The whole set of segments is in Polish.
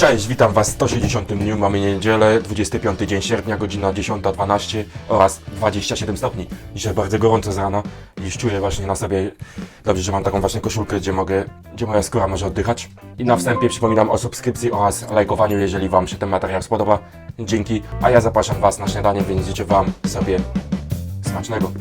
Cześć, witam Was w 160 dniu. Mamy niedzielę, 25 dzień sierpnia, godzina 10.12 oraz 27 stopni. Dzisiaj bardzo gorąco z rana. Dziś czuję właśnie na sobie, dobrze, że mam taką właśnie koszulkę, gdzie mogę, gdzie moja skóra może oddychać. I na wstępie przypominam o subskrypcji oraz lajkowaniu, jeżeli Wam się ten materiał spodoba. Dzięki, a ja zapraszam Was na śniadanie, więc życzę Wam sobie smacznego.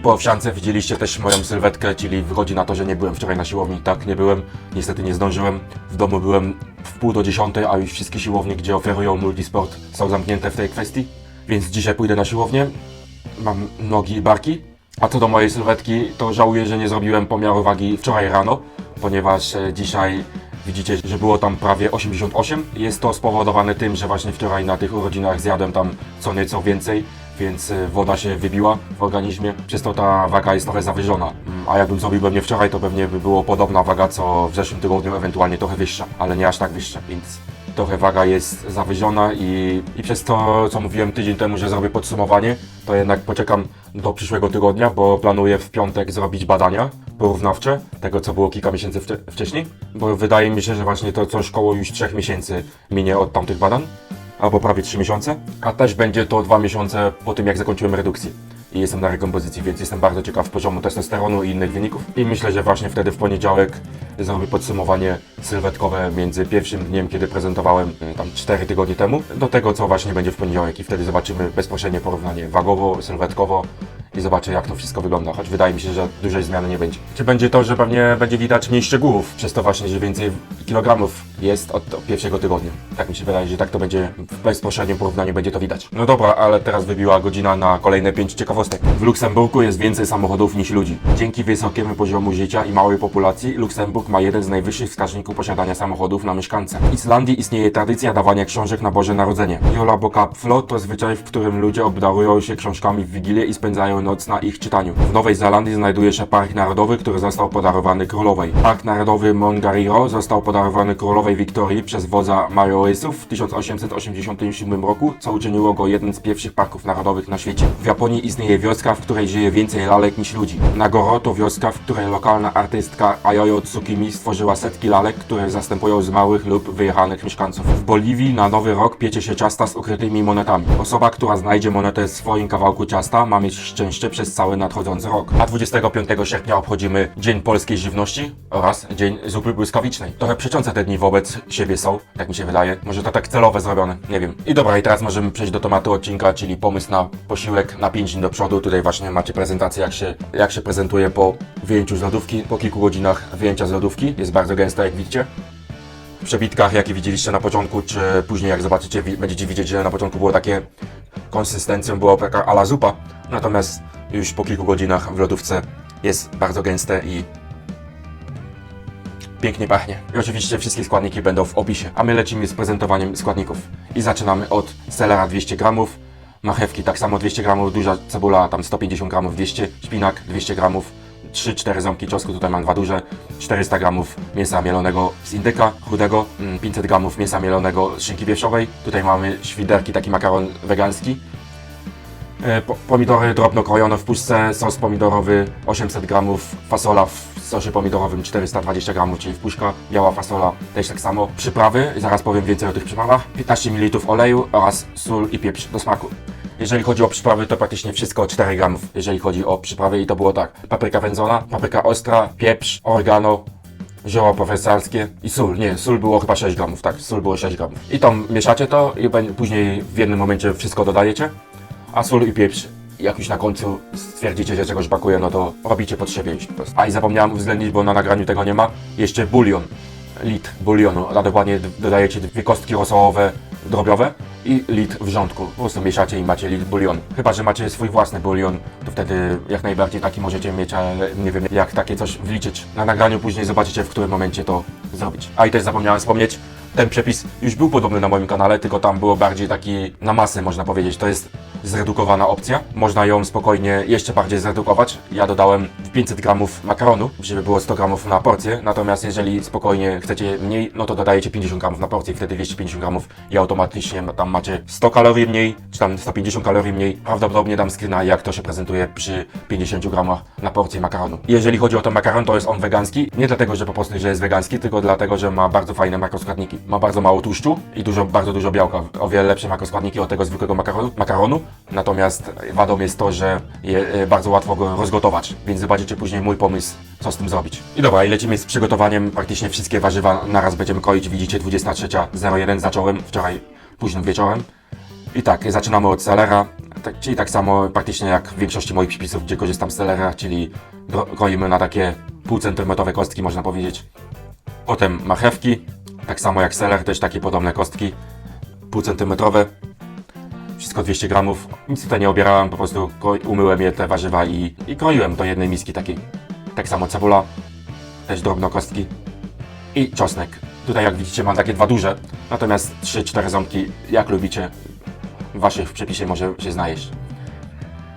I po owsiance widzieliście też moją sylwetkę, czyli wychodzi na to, że nie byłem wczoraj na siłowni. Tak, nie byłem. Niestety nie zdążyłem. W domu byłem w pół do dziesiątej, a już wszystkie siłownie, gdzie oferują multisport, są zamknięte w tej kwestii. Więc dzisiaj pójdę na siłownię. Mam nogi i barki. A co do mojej sylwetki, to żałuję, że nie zrobiłem pomiaru wagi wczoraj rano, ponieważ e, dzisiaj widzicie, że było tam prawie 88. Jest to spowodowane tym, że właśnie wczoraj na tych urodzinach zjadłem tam co nieco więcej, więc e, woda się wybiła w organizmie, przez to ta waga jest trochę zawyżona. Mm, A jakbym zrobił pewnie wczoraj, to pewnie by było podobna waga co w zeszłym tygodniu, ewentualnie trochę wyższa, ale nie aż tak wyższa, więc trochę waga jest zawyżona i, i przez to, co mówiłem tydzień temu, że zrobię podsumowanie, to jednak poczekam do przyszłego tygodnia, bo planuję w piątek zrobić badania porównawcze tego, co było kilka miesięcy wcze- wcześniej, bo wydaje mi się, że właśnie to coś koło już trzech miesięcy minie od tamtych badań, albo prawie trzy miesiące, a też będzie to dwa miesiące po tym, jak zakończyłem redukcję i jestem na rekompozycji, więc jestem bardzo ciekaw poziomu testosteronu i innych wyników. I myślę, że właśnie wtedy w poniedziałek zrobię podsumowanie sylwetkowe między pierwszym dniem, kiedy prezentowałem y, tam 4 tygodnie temu, do tego, co właśnie będzie w poniedziałek i wtedy zobaczymy bezpośrednie porównanie wagowo, sylwetkowo i zobaczę, jak to wszystko wygląda, choć wydaje mi się, że dużej zmiany nie będzie. Czy będzie to, że pewnie będzie widać mniej szczegółów, przez to właśnie, że więcej kilogramów jest od, pierwszego tygodnia. Tak mi się wydaje, że tak to będzie w bezpośrednim porównaniu będzie to widać. No dobra, ale teraz wybiła godzina na kolejne pięć ciekawostek. W Luksemburgu jest więcej samochodów niż ludzi. Dzięki wysokiemu poziomu życia i małej populacji, Luksemburg ma jeden z najwyższych wskaźników posiadania samochodów na mieszkańca. W Islandii istnieje tradycja dawania książek na Boże Narodzenie. Jola Boka Flo to zwyczaj, w którym ludzie obdarują się książkami w Wigilię i spędzają noc na ich czytaniu. W Nowej Zelandii znajduje się Park Narodowy, który został podarowany królowej. Park Narodowy Mongariro został podarowany królowej Wiktorii przez wodza Maoistów w 1887 roku, co uczyniło go jednym z pierwszych parków narodowych na świecie. W Japonii istnieje wioska, w której żyje więcej lalek niż ludzi. Nagoro to wioska, w której lokalna artystka Ayoyo Tsukimi stworzyła setki lalek, które zastępują zmarłych lub wyjechanych mieszkańców. W Boliwii na Nowy Rok piecie się ciasta z ukrytymi monetami. Osoba, która znajdzie monetę w swoim kawałku ciasta, ma mieć szczęście przez cały nadchodzący rok. A 25 sierpnia obchodzimy Dzień Polskiej Żywności oraz Dzień Zupy Błyskawicznej. Trochę przeczące te dni wobec siebie są, tak mi się wydaje. Może to tak celowe zrobione, nie wiem. I dobra, i teraz możemy przejść do tematu odcinka, czyli pomysł na posiłek na 5 dni do przodu. Tutaj właśnie macie prezentację, jak się, jak się prezentuje po wyjęciu z lodówki, po kilku godzinach wyjęcia z lodówki. Jest bardzo gęsta, jak widzicie przebitkach, jakie widzieliście na początku, czy później jak zobaczycie, będziecie widzieć, że na początku było takie konsystencją była taka ala zupa, natomiast już po kilku godzinach w lodówce jest bardzo gęste i pięknie pachnie. I oczywiście wszystkie składniki będą w opisie, a my lecimy z prezentowaniem składników. I zaczynamy od selera 200 gramów, marchewki tak samo 200 gramów, duża cebula tam 150 gramów, 200, szpinak 200 gramów, 3-4 ząbki czosnku, tutaj mam dwa duże, 400 gramów mięsa mielonego z indyka chudego, mm, 500 gramów mięsa mielonego z szynki wieprzowej, tutaj mamy świderki, taki makaron wegański, E, po- Pomidory drobno krojone w puszce, sos pomidorowy 800 gramów, fasola w sosie pomidorowym 420 gramów, czyli w puszka, biała fasola też tak samo. Przyprawy, zaraz powiem więcej o tych przyprawach, 15 ml oleju oraz sól i pieprz do smaku. Jeżeli chodzi o przyprawy, to praktycznie wszystko 4 gramów, jeżeli chodzi o przyprawy i to było tak. Papryka wędzona, papryka ostra, pieprz, oregano, zioła profesorskie i sól. Nie, sól było chyba 6 gramów, tak, sól było 6 gramów. I to mieszacie to i później w jednym momencie wszystko dodajecie. A sól i pieprz, jak już na końcu stwierdzicie, że czegoś brakuje, no to robicie pod siebie po prostu. A i zapomniałem uwzględnić, bo na nagraniu tego nie ma, jeszcze bulion. Litr bulionu, a dokładnie dodajecie dwie kostki rosołowe drobiowe i litr wrzątku. Po prostu mieszacie i macie litr bulion. Chyba, że macie swój własny bulion, to wtedy jak najbardziej taki możecie mieć, ale nie wiem jak takie coś wliczyć. Na nagraniu później zobaczycie, w którym momencie to zrobić. A i też zapomniałem wspomnieć, ten przepis już był podobny na moim kanale, tylko tam było bardziej taki na masę, można powiedzieć. To jest zredukowana opcja. Można ją spokojnie jeszcze bardziej zredukować. Ja dodałem 500 gramów makaronu, żeby było 100 gramów na porcję. Natomiast jeżeli spokojnie chcecie mniej, no to dodajecie 50 gramów na porcję. Wtedy 250 gramów i automatycznie tam macie 100 kalorii mniej, czy tam 150 kalorii mniej. Prawdopodobnie dam screena, jak to się prezentuje przy 50 gramach na porcję makaronu. Jeżeli chodzi o ten makaron, to jest on wegański. Nie dlatego, że po prostu, że jest wegański, tylko dlatego, że ma bardzo fajne makroskładniki. Ma bardzo mało tłuszczu i dużo, bardzo dużo białka. O wiele lepsze makroskładniki od tego zwykłego makaronu. makaronu. Natomiast wadą jest to, że je, e, bardzo łatwo go rozgotować. Więc zobaczycie później mój pomysł, co z tym zrobić. I dobra, i lecimy z przygotowaniem. Praktycznie wszystkie warzywa naraz będziemy kroić. Widzicie, 23.01 zacząłem wczoraj późnym wieczorem. I tak, zaczynamy od selera, tak, czyli tak samo praktycznie jak w większości moich przepisów, gdzie korzystam z selera, czyli kroimy na takie półcentymetrowe kostki, można powiedzieć. Potem marchewki, tak samo jak seler, też takie podobne kostki, półcentymetrowe. Wszystko 200 gramów. Nic tutaj nie obierałem, po prostu umyłem je te warzywa i, i kroiłem do jednej miski takiej. Tak samo cebula, też drobno kostki i czosnek. Tutaj jak widzicie mam takie dwa duże, natomiast 3-4 ząbki, jak lubicie, w waszych przepisie może się znaleźć.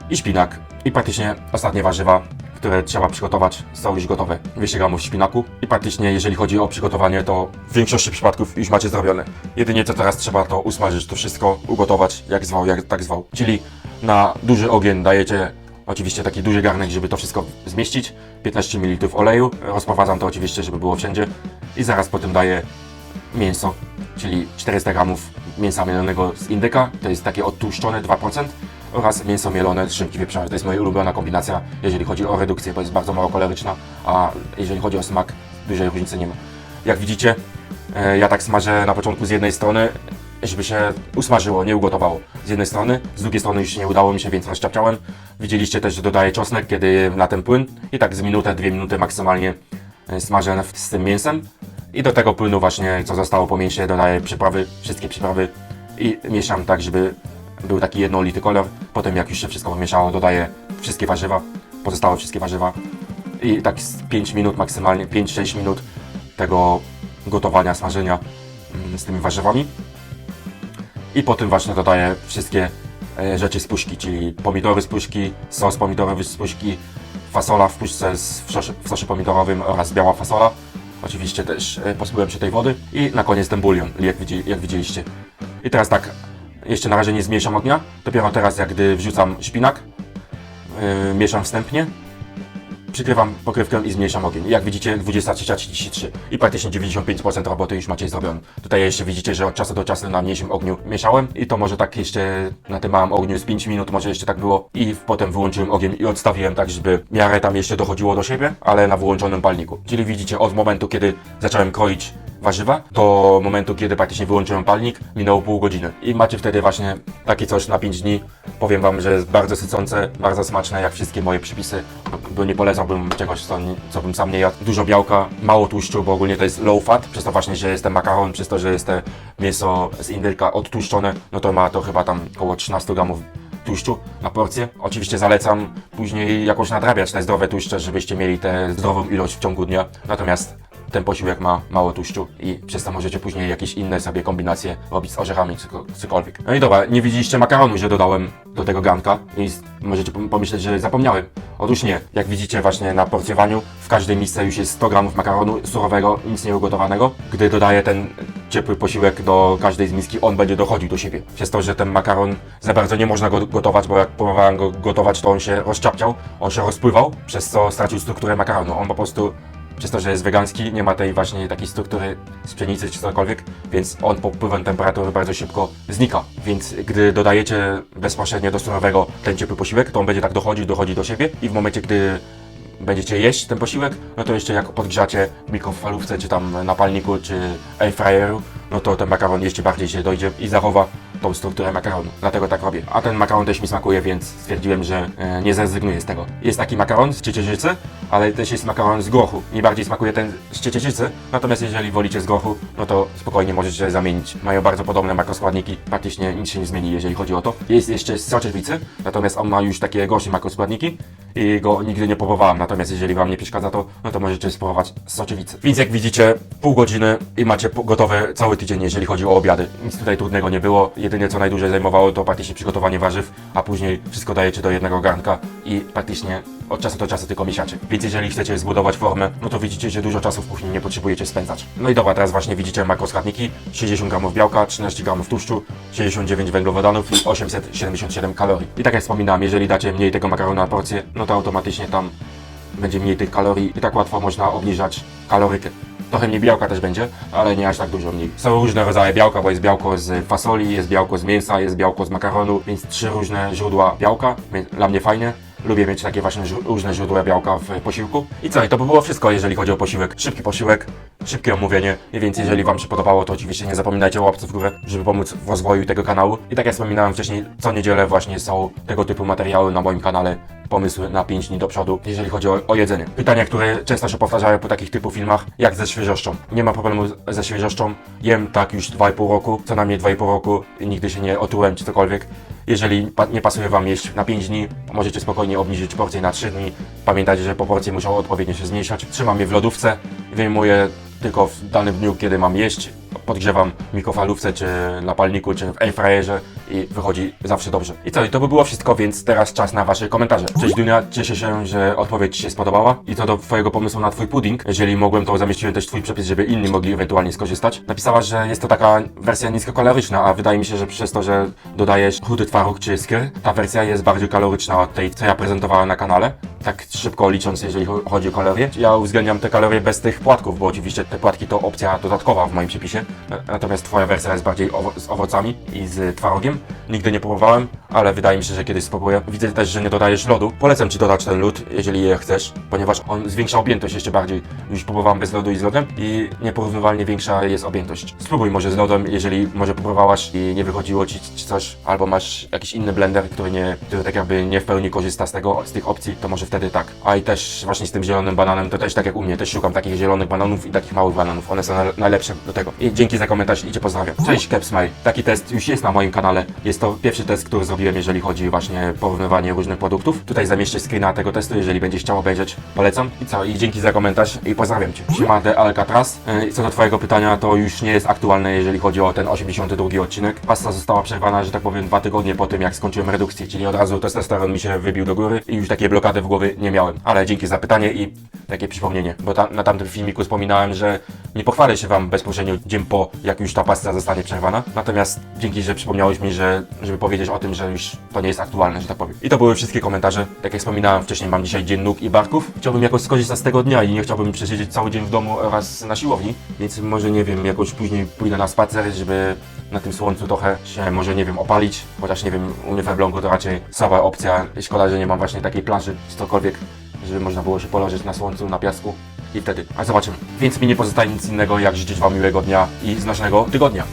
I szpinak. I praktycznie ostatnie warzywa, które trzeba przygotować, są już gotowe. 200 gramów szpinaku. I praktycznie jeżeli chodzi o przygotowanie, to w większości przypadków już macie zrobione. Jedynie co teraz trzeba to usmażyć to wszystko, ugotować jak zwał, jak tak zwał. Czyli na duży ogień dajecie oczywiście taki duży garnek, żeby to wszystko zmieścić. 15 ml oleju. Rozprowadzam to oczywiście, żeby było wszędzie. I zaraz potem daję mięso, czyli 400 gramów mięsa mielonego z indyka, to jest takie odtłuszczone 2% oraz mięso mielone z szynki wieprzowej. To jest moja ulubiona kombinacja, jeżeli chodzi o redukcję, bo jest bardzo mało kaloryczna, a jeżeli chodzi o smak, dużej różnicy nie ma. Jak widzicie, e, ja tak smażę na początku z jednej strony, żeby się usmażyło, nie ugotowało. Z jednej strony, z drugiej strony już nie udało mi się, więc rozczapciałem. Widzieliście też, że dodaję czosnek, kiedy na ten płyn i tak z minutę, dwie minuty maksymalnie e, smażę z tym mięsem. I do tego płynu właśnie, co zostało po mięsie, dodaję przyprawy, wszystkie przyprawy i mieszam tak, żeby był taki jednolity kolor. Potem jak już się wszystko pomieszało, dodaję wszystkie warzywa, pozostałe wszystkie warzywa i tak z 5 minut maksymalnie, 5-6 minut tego gotowania, smażenia mm, z tymi warzywami. I potem właśnie dodaję wszystkie e, rzeczy z puszki, czyli pomidory z puszki, sos pomidorowy z puszki, fasola w puszce z, w, sosie, w sosie pomidorowym oraz biała fasola. Oczywiście też e, pozbyłem się tej wody i na koniec ten bulion, jak, widzi, jak widzieliście. I teraz tak, jeszcze na razie nie zmniejszam ognia, dopiero teraz jak gdy wrzucam szpinak, yy, mieszam wstępnie, przykrywam pokrywkę i zmniejszam ogień. Jak widzicie 23.33 i praktycznie 95% roboty już macie zrobione. Tutaj jeszcze widzicie, że od czasu do czasu na mniejszym ogniu mieszałem i to może tak jeszcze na tym małym ogniu z 5 minut, może jeszcze tak było i potem wyłączyłem ogień i odstawiłem tak, żeby miarę tam jeszcze dochodziło do siebie, ale na wyłączonym palniku. Czyli widzicie od momentu, kiedy zacząłem kroić warzywa, do momentu, kiedy praktycznie wyłączyłem palnik, minęło pół godziny. I macie wtedy właśnie takie coś na 5 dni. Powiem Wam, że jest bardzo sycące, bardzo smaczne, jak wszystkie moje przepisy, bo nie polecałbym czegoś, co, co bym sam nie jadł. Dużo białka, mało tłuszczu, bo ogólnie to jest low fat, przez to właśnie, że jest ten makaron, przez to, że jest te mięso z indyka odtłuszczone, no to ma to chyba tam około 13 gramów tłuszczu na porcję. Oczywiście zalecam później jakoś nadrabiać te zdrowe tłuszcze, żebyście mieli tę zdrową ilość w ciągu dnia. Natomiast ten posiłek ma mało tłuszczu i przez to możecie później jakieś inne sobie kombinacje robić z orzechami czy ko- cokolwiek. No i dobra, nie widzieliście makaronu, że dodałem do tego garnka i możecie pom- pomyśleć, że zapomniałem. Otóż nie. Jak widzicie właśnie na porcjowaniu, w każdej misce już jest 100 gramów makaronu surowego, nic nie ugotowanego. Gdy dodaję ten ciepły posiłek do każdej z miski, on będzie dochodził do siebie. Przez to, że ten makaron za bardzo nie można go gotować, bo jak próbowałem go gotować, to on się rozczapciał, on się rozpływał, przez co stracił strukturę makaronu. On po prostu przez to, że jest wegański, nie ma tej właśnie takiej struktury z pszenicy czy cokolwiek, więc on pod wpływem temperatury bardzo szybko znika. Więc gdy dodajecie bezpośrednio do surowego ten ciepły posiłek, to on będzie tak dochodzić, dochodzi do siebie i w momencie, gdy będziecie jeść ten posiłek, no to jeszcze jak podgrzacie mikrofalówce, czy tam na palniku, czy airfryeru, no to ten makaron jeszcze bardziej się dojdzie i zachowa tą strukturę makaronu. Dlatego tak robię. A ten makaron też mi smakuje, więc stwierdziłem, że e, nie zrezygnuję z tego. Jest taki makaron z ciecierzycy, ale też jest makaron z grochu. Mi bardziej smakuje ten z ciecierzycy, natomiast jeżeli wolicie z grochu, no to spokojnie możecie zamienić. Mają bardzo podobne makroskładniki, praktycznie nic się nie zmieni, jeżeli chodzi o to. Jest jeszcze z soczewicy, natomiast on ma już takie gorsze makroskładniki i go nigdy nie próbowałem. Natomiast jeżeli wam nie przeszkadza to, no to możecie spróbować z soczewicy. Więc jak widzicie, pół godziny i macie gotowe cały tydzień, jeżeli chodzi o obiady. Nic tutaj trudnego nie było. Jedynie co najdłużej zajmowało to praktycznie przygotowanie warzyw, a później wszystko dajecie do jednego garnka i praktycznie od czasu do czasu tylko mieszacie. Więc jeżeli chcecie zbudować formę, no to widzicie, że dużo czasu w kuchni nie potrzebujecie spędzać. No i dobra, teraz właśnie widzicie makroskładniki. 60 gramów białka, 13 gramów tłuszczu, 69 węglowodanów i 877 kalorii. I tak jak wspominałem, jeżeli dacie mniej tego makaronu na porcję, no to automatycznie tam będzie mniej tych kalorii i tak łatwo można obniżać kalorykę. Trochę mniej białka też będzie, ale nie aż tak dużo mniej. Są różne rodzaje białka, bo jest białko z fasoli, jest białko z mięsa, jest białko z makaronu, więc trzy różne źródła białka, więc dla mnie fajne. Lubię mieć takie właśnie różne źródła białka w posiłku. I co, i to by było wszystko, jeżeli chodzi o posiłek. Szybki posiłek, szybkie omówienie. I więc jeżeli Wam się podobało, to oczywiście nie zapominajcie o łapce w górę, żeby pomóc w rozwoju tego kanału. I tak jak wspominałem wcześniej, co niedzielę właśnie są tego typu materiały na moim kanale. Pomysły na 5 dni do przodu, jeżeli chodzi o, o jedzenie. Pytania, które często się powtarzają po takich typu filmach, jak ze świeżością. Nie ma problemu ze świeżością. Jem tak już 2,5 roku, co najmniej 2,5 roku. Nigdy się nie otrułem czy cokolwiek. Jeżeli pa- nie pasuje Wam jeść na 5 dni, możecie spokojnie obniżyć porcję na 3 dni. Pamiętajcie, że proporcje muszą odpowiednio się zmniejszać. Trzymam je w lodówce, wyjmuję tylko w danym dniu, kiedy mam jeść. Podgrzewam w mikrofalówce, czy na palniku, czy w airfryerze i wychodzi zawsze dobrze. I co, i to by było wszystko, więc teraz czas na Wasze komentarze. Cześć Dunia, cieszę się, że odpowiedź Ci się spodobała. I co do Twojego pomysłu na Twój pudding, jeżeli mogłem, to zamieściłem też Twój przepis, żeby inni mogli ewentualnie skorzystać. Napisałaś, że jest to taka wersja niskokaloryczna, a wydaje mi się, że przez to, że dodajesz chudy twaróg czy skyr, ta wersja jest bardziej kaloryczna od tej, co ja prezentowałem na kanale. Tak szybko licząc, jeżeli cho- chodzi o kalorie. Ja uwzględniam te kalorie bez tych płatków, bo oczywiście te płatki to opcja dodatkowa w moim przepisie. Natomiast Twoja wersja jest bardziej owo- z owocami i z twarogiem. Nigdy nie próbowałem, ale wydaje mi się, że kiedyś spróbuję. Widzę też, że nie dodajesz lodu. Polecam Ci dodać ten lód, jeżeli je chcesz, ponieważ on zwiększa objętość jeszcze bardziej. Już próbowałem bez lodu i z lodem i nieporównywalnie większa jest objętość. Spróbuj może z lodem, jeżeli może próbowałaś i nie wychodziło Ci coś, albo masz jakiś inny blender, który, nie, który tak jakby nie w pełni korzysta z tego, z tych opcji, to może wtedy tak. A i też właśnie z tym zielonym bananem, to też tak jak u mnie, też szukam takich zielonych bananów i takich małych bananów. One są na- najlepsze do tego. I dzięki za komentarz i Cię pozdrawiam. Cześć Kepsmile. Taki test już jest na moim kanale. Jest to pierwszy test, który zrobiłem, jeżeli chodzi właśnie porównywanie różnych produktów. Tutaj zamieszczę screena tego testu, jeżeli będziesz chciał obejrzeć. Polecam. I co? I dzięki za komentarz i pozdrawiam Cię. Siema de Alcatraz. Yy, Co do Twojego pytania, to już nie jest aktualne, jeżeli chodzi o ten 82 odcinek. Pasta została przerwana, że tak powiem, dwa tygodnie po tym, jak skończyłem redukcję, czyli od razu testosteron mi się wybił do góry i już takiej blokady w głowie nie miałem. Ale dzięki za pytanie i takie przypomnienie, bo ta, na tamtym filmiku wspominałem, że nie pochwalę się Wam bezpośrednio dzień po, jak już ta pasta zostanie przerwana. Natomiast dzięki, że przypomniałeś mi, że żeby powiedzieć o tym, że już to nie jest aktualne, że tak powiem. I to były wszystkie komentarze. Tak jak wspominałem wcześniej, mam dzisiaj dzień nóg i barków. Chciałbym jakoś skorzystać z tego dnia i nie chciałbym przesiedzieć cały dzień w domu oraz na siłowni, więc może nie wiem, jakoś później pójdę na spacer, żeby na tym słońcu trochę się może nie wiem opalić, chociaż nie wiem, u mnie w Elblągu to raczej słaba opcja. Szkoda, że nie mam właśnie takiej plaży cokolwiek, żeby można było się położyć na słońcu, na piasku i wtedy. A zobaczymy. Więc mi nie pozostaje nic innego jak życzyć Wam miłego dnia i znośnego tygodnia.